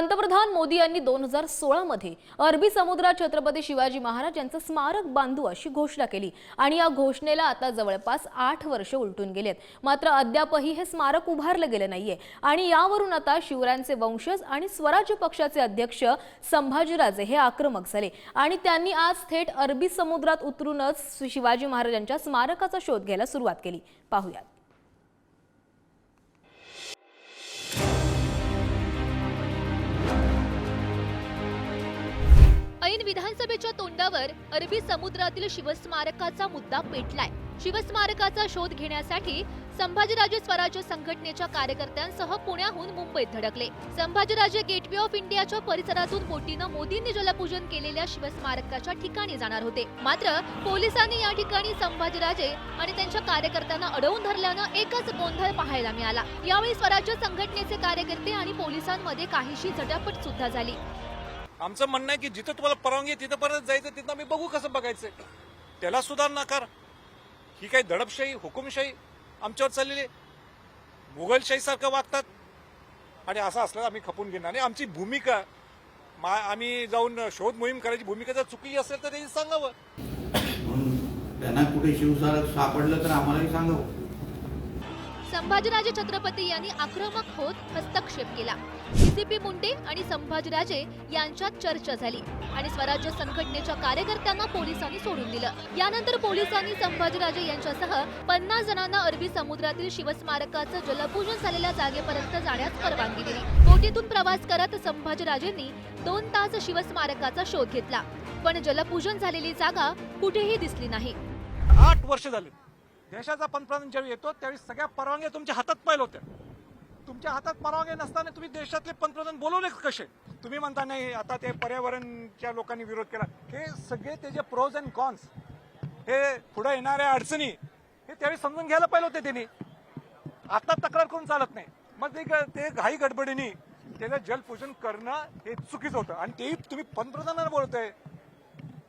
पंतप्रधान मोदी यांनी दोन हजार सोळामध्ये अरबी समुद्रात छत्रपती शिवाजी महाराज यांचं स्मारक बांधू अशी घोषणा केली. आणि या घोषणेला आता जवळपास आठ वर्ष उलटून गेलेत. मात्र अद्यापही हे स्मारक उभारलं गेलं नाहीये. आणि यावरून आता शिवरायांचे वंशज आणि स्वराज्य पक्षाचे अध्यक्ष संभाजीराजे हे आक्रमक झाले. आणि त्यांनी आज थेट अरबी समुद्रात उतरूनच शिवाजी महाराजांच्या स्मारकाचा शोध घ्यायला सुरुवात केली. पाहुयात. ऐन विधानसभेच्या तोंडावर अरबी समुद्रातील शिवस्मारकाचा मुद्दा पेटलाय. शिवस्मारकाचा शोध घेण्यासाठी संभाजीराजे स्वराज्य संघटनेच्या कार्यकर्त्यांसह पुण्याहून मुंबईत धडकले. संभाजीराजे गेटवे ऑफ इंडियाच्या परिसरातून बोटीनं मोदींनी जलपूजन केलेल्या शिवस्मारकाच्या ठिकाणी जाणार होते. मात्र पोलिसांनी या ठिकाणी संभाजीराजे आणि त्यांच्या कार्यकर्त्यांना अडवून धरल्यानं एकच गोंधळ पाहायला मिळाला. यावेळी स्वराज्य संघटनेचे कार्यकर्ते आणि पोलिसांमध्ये काहीशी झटापट सुद्धा झाली. आमचं म्हणणं आहे की जिथं तुम्हाला परवानगी आहे तिथं परत जायचं तिथं आम्ही बघू कसं बघायचं. त्याला सुद्धा नकार. ही काही दडपशाही हुकुमशाही आमच्यावर चाललेली आहे. मुघलशाहीसारखं वागतात. आणि असं असलं आम्ही खपून घेणार आणि आमची भूमिका मा आम्ही जाऊन शोध मोहीम करायची भूमिका जर चुकली असेल तर त्यांनी सांगावं. त्यांना कुठे शिवसारक सापडलं तर आम्हालाही सांगावं. संभाजीराजे छत्रपती यांनी आक्रमक होत हस्तक्षेप केला. सीसीपी मुंडे आणि संभाजीराजे यांच्यात चर्चा झाली आणि स्वराज्य संघटनेच्या कार्यकर्त्यांना पोलिसांनी सोडून दिलं. यानंतर पोलिसांनी संभाजीराजे यांच्यासह पन्नास जणांना अरबी समुद्रातील शिवस्मारकाचं जलपूजन झालेल्या जागेपर्यंत जाण्यास परवानगी दिली. बोटीतून प्रवास करत संभाजीराजेंनी दोन तास शिवस्मारकाचा शोध घेतला. पण जलपूजन झालेली जागा कुठेही दिसली नाही. आठ वर्ष झाली. देशाचा पंतप्रधान ज्यावेळी येतो त्यावेळी सगळ्या परवानग्या तुमच्या हातात पाहिलं होत्या. तुमच्या हातात परवानग्या नसताना तुम्ही देशातले पंतप्रधान बोलवले कसे? तुम्ही म्हणता नाही आता ते पर्यावरणच्या लोकांनी विरोध केला. हे सगळे त्याचे प्रोज अँड कॉन्स हे पुढे येणाऱ्या अडचणी हे त्यावेळी समजून घ्यायला पाहिलं होते त्यांनी. आता तक्रार करून चालत नाही. मग ते ते घाई गडबडीने त्याला जलपूजन करणं हे चुकीचं होतं. आणि तेही तुम्ही पंतप्रधानांना बोलत आहे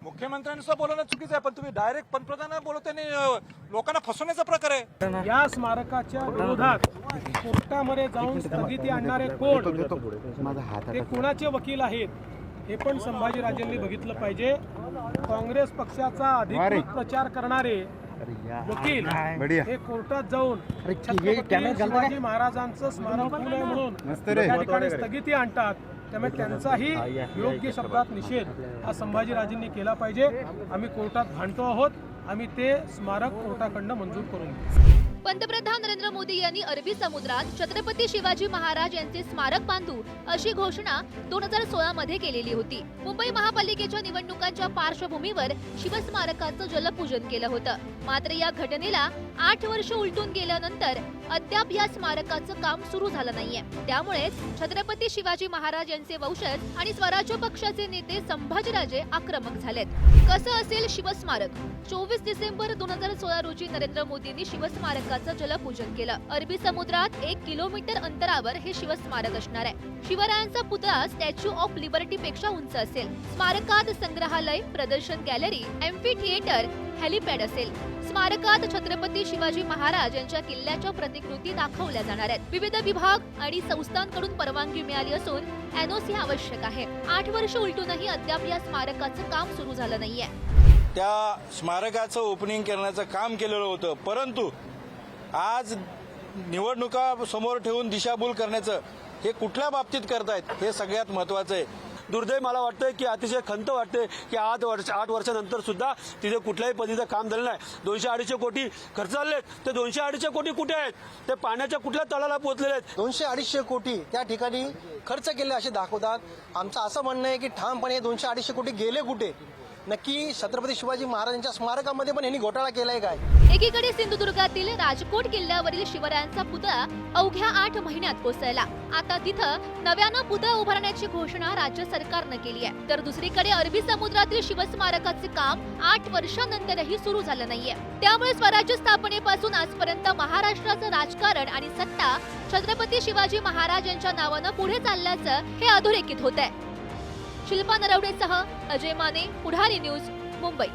सुद्धा बोलवणं चुकीचं आहे पण तुम्ही डायरेक्ट पंतप्रधानांना आणि अं, लोकांना फसवण्याचा प्रकार आहे. या स्मारकाच्या विरोधात कोर्टामध्ये जाऊन स्थगिती आणणारे कोण? ते कोणाचे वकील आहेत हे पण संभाजीराजेंनी बघितलं पाहिजे. काँग्रेस पक्षाचा अधिकृत प्रचार करणारे वकील हे कोर्टात जाऊन छत्रपती शिवाजी महाराजांचं स्मारक म्हणून त्या ठिकाणी स्थगिती आणतात. त्यामुळे त्यांचाही योग्य शब्दात निषेध हा संभाजीराजेंनी केला पाहिजे. आम्ही कोर्टात भांडतो आहोत. आम्ही ते स्मारक कोर्टाकडनं मंजूर करून घेऊ. पंतप्रधान नरेंद्र मोदी यांनी अरबी समुद्रात छत्रपती शिवाजी महाराज यांचे स्मारक बांधू अशी घोषणा दोन हजार सोळा मध्ये केलेली होती. मुंबई महापालिकेच्या निवडणुकांच्या पार्श्वभूमीवर शिवस्मारकाचं जलपूजन केलं होतं. मात्र या घटनेला आठ वर्ष उलटून गेल्यानंतर अद्याप या स्मारकाचं काम सुरू झालं नाहीये. त्यामुळेच छत्रपती शिवाजी महाराज यांचे वंशज आणि स्वराज्य पक्षाचे नेते संभाजीराजे आक्रमक झालेत. कसं असेल शिवस्मारक? चोवीस डिसेंबर दोन हजार सोळा रोजी नरेंद्र मोदींनी शिवस्मारक शिवस्मारकाचं जलपूजन केलं. अरबी समुद्रात एक किलोमीटर अंतरावर हे शिवस्मारक असणार आहे. शिवरायांचा पुतळा स्टॅच्यू ऑफ लिबर्टी पेक्षा उंच असेल. स्मारकात संग्रहालय प्रदर्शन गॅलरी एम्फी थिएटर हेलिपॅड असेल. स्मारकात छत्रपती शिवाजी महाराज यांच्या किल्ल्याच्या प्रतिकृती दाखवल्या जाणार आहेत. विविध विभाग आणि संस्थांकडून परवानगी मिळाली असून एनओसी आवश्यक आहे. आठ वर्ष उलटूनही अद्याप या स्मारकाचं काम सुरू झालं नाहीये. त्या स्मारकाचं ओपनिंग करण्याचं काम केलेलं होतं. परंतु आज निवडणुका समोर ठेवून दिशाभूल करण्याचं हे कुठल्या बाबतीत करतायत हे सगळ्यात महत्वाचं आहे. दुर्दैव मला वाटतंय की अतिशय खंत वाटते की आठ वर्ष आठ वर्षानंतर सुद्धा तिथे कुठल्याही पद्धतीचं काम झालं नाही. दोनशे अडीचशे कोटी खर्च झालेत ते दोनशे अडीचशे कोटी कुठे आहेत? ते पाण्याच्या कुठल्या तळाला पोहोचलेले आहेत? दोनशे अडीचशे कोटी त्या ठिकाणी खर्च केले असे दाखवतात. आमचं असं म्हणणं आहे की ठामपणे दोनशे अडीचशे कोटी गेले कुठे? नक्की छत्रपती शिवाजी महाराजांच्या स्मारकामध्ये पण यांनी घोटाळा केलाय काय? एकीकडे सिंधुदुर्गातील राजकोट किल्ल्यावरील शिवरायांचा पुतळा अवघ्या आठ महिन्यात कोसळला. आता तिथं नव्यानं पुतळा उभारण्याची घोषणा राज्य सरकारनं केली आहे. तर दुसरीकडे अरबी समुद्रातील शिवस्मारकाचे काम आठ वर्षानंतरही सुरू झालं नाहीये. त्यामुळे स्वराज्य स्थापनेपासून आजपर्यंत महाराष्ट्राचं राजकारण आणि सत्ता छत्रपती शिवाजी महाराज यांच्या नावानं पुढे चालल्याचं हे अधोरेखित होत आहे शिल्पा नरवडेसह अजय माने पुढारी न्यूज मुंबई.